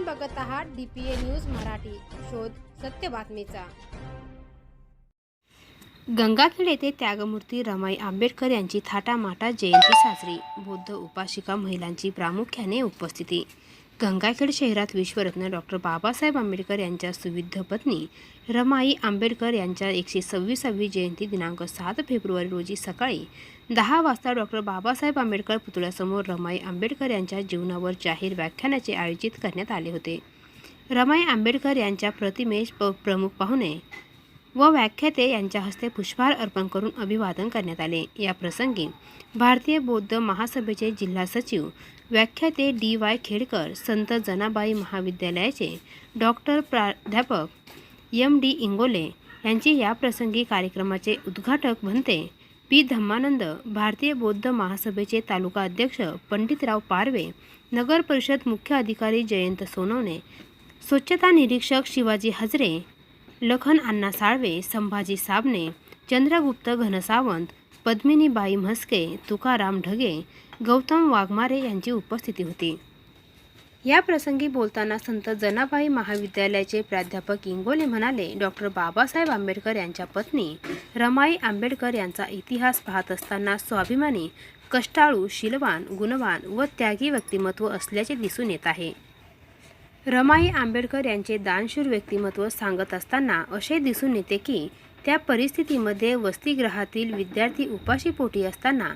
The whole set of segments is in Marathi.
आपण बघत आहात डीपीए न्यूज मराठी. शोध सत्य बातमीचा. गंगाखेड येथे त्यागमूर्ती रमाई आंबेडकर यांची थाटामाटा जयंती साजरी. बौद्ध उपासिका महिलांची प्रामुख्याने उपस्थिती. गंगाखेड शहरात विश्वरत्न डॉक्टर बाबासाहेब आंबेडकर यांच्या सुविद्ध पत्नी रमाई आंबेडकर यांच्या एकशे सव्वीसावी जयंती दिनांक सात फेब्रुवारी रोजी सकाळी दहा वाजता डॉक्टर बाबासाहेब आंबेडकर पुतळ्यासमोर रमाई आंबेडकर यांच्या जीवनावर जाहीर व्याख्यानाचे आयोजित करण्यात आले होते. रमाई आंबेडकर यांच्या प्रतिमेस प प्रमुख पाहुणे व व्याख्याते यांच्या हस्ते पुष्पहार अर्पण करून अभिवादन करण्यात आले. या प्रसंगी भारतीय बौद्ध महासभेचे जिल्हा सचिव व्याख्याते डी वाय खेडकर संत जनाबाई महाविद्यालयाचे डॉक्टर प्राध्यापक एम डी इंगोले यांची या प्रसंगी कार्यक्रमाचे उद्घाटक म्हणते पी धम्मानंद भारतीय बौद्ध महासभेचे तालुका अध्यक्ष पंडितराव पारवे नगर परिषद मुख्य अधिकारी जयंत सोनवणे स्वच्छता निरीक्षक शिवाजी हजरे लखन अण्णा साळवे संभाजी साबणे चंद्रगुप्त घनसावंत पद्मिनीबाई म्हस्के तुकाराम ढगे गौतम वाघमारे यांची उपस्थिती होती. या प्रसंगी बोलताना संत जनाबाई महाविद्यालयाचे प्राध्यापक इंगोले म्हणाले डॉक्टर बाबासाहेब आंबेडकर यांच्या पत्नी रमाई आंबेडकर यांचा इतिहास पाहत असताना स्वाभिमानी कष्टाळू शीलवान गुणवान व त्यागी व्यक्तिमत्व असल्याचे दिसून येत आहे. रमाई आंबेडकर यांचे दानशूर व्यक्तिमत्व सांगत असताना असे दिसून येते की त्या परिस्थितीमध्ये वसतिगृहातील विद्यार्थी उपाशीपोटी असताना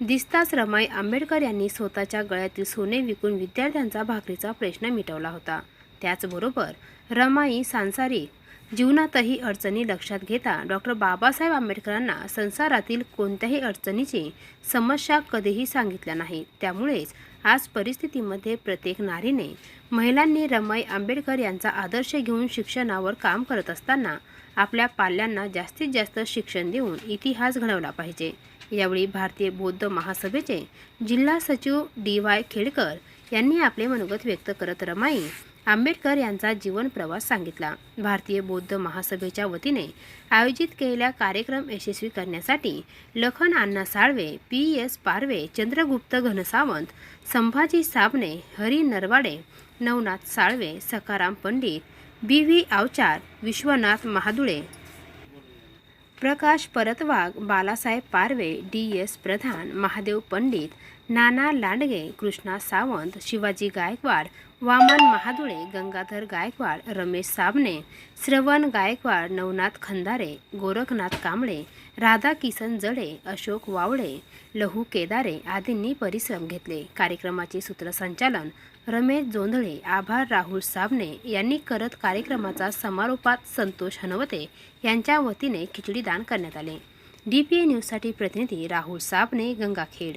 दिसताच रमाई आंबेडकर यांनी स्वतःच्या गळ्यातील सोने विकून विद्यार्थ्यांचा भाकरीचा प्रश्न मिटवला होता. त्याचबरोबर रमाई सांसारिक जीवनातही अडचणी लक्षात घेता डॉक्टर बाबासाहेब आंबेडकरांना संसारातील कोणत्याही अडचणीची समस्या कधीही सांगितल्या नाही. त्यामुळेच आज परिस्थितीमध्ये प्रत्येक नारीने महिलांनी रमाई आंबेडकर यांचा आदर्श घेऊन शिक्षणावर काम करत असताना आपल्या पाल्यांना जास्तीत जास्त शिक्षण देऊन इतिहास घडवला पाहिजे. यावेळी भारतीय बौद्ध महासभेचे जिल्हा सचिव डी वाय खेडकर यांनी आपले मनोगत व्यक्त करत रमाई आंबेडकर यांचा जीवन प्रवास सांगितला. भारतीय बौद्ध महासभेच्या वतीने आयोजित केलेला कार्यक्रम यशस्वी करण्यासाठी Lakhan Anna Salve P. S. Parve Chandragupt Ghansawant Sambhaji Sabne Hari Narwade Navnath Salve Sakaram Pandit B. V. Avchar Vishwanath Mahadule Prakash Partwag Balasaheb Parve D. S. Pradhan Mahadev Pandit Nana Landge Krishna Sawant Shivaji Gaikwad Waman Mahadule Gangadhar Gaikwad Ramesh Sabne Shravan Gaikwad Navnath Khandare Gorakhnath Kamble Radha Kisan जडे अशोक वावळे लहू केदारे आदींनी परिश्रम घेतले. कार्यक्रमाचे सूत्रसंचालन रमेश जोंधळे आभार राहुल साबणे यांनी करत कार्यक्रमाचा समारोपात संतोष हनवते यांच्या वतीने खिचडी दान करण्यात आले. डी पी न्यूजसाठी प्रतिनिधी राहुल साबणे गंगाखेड.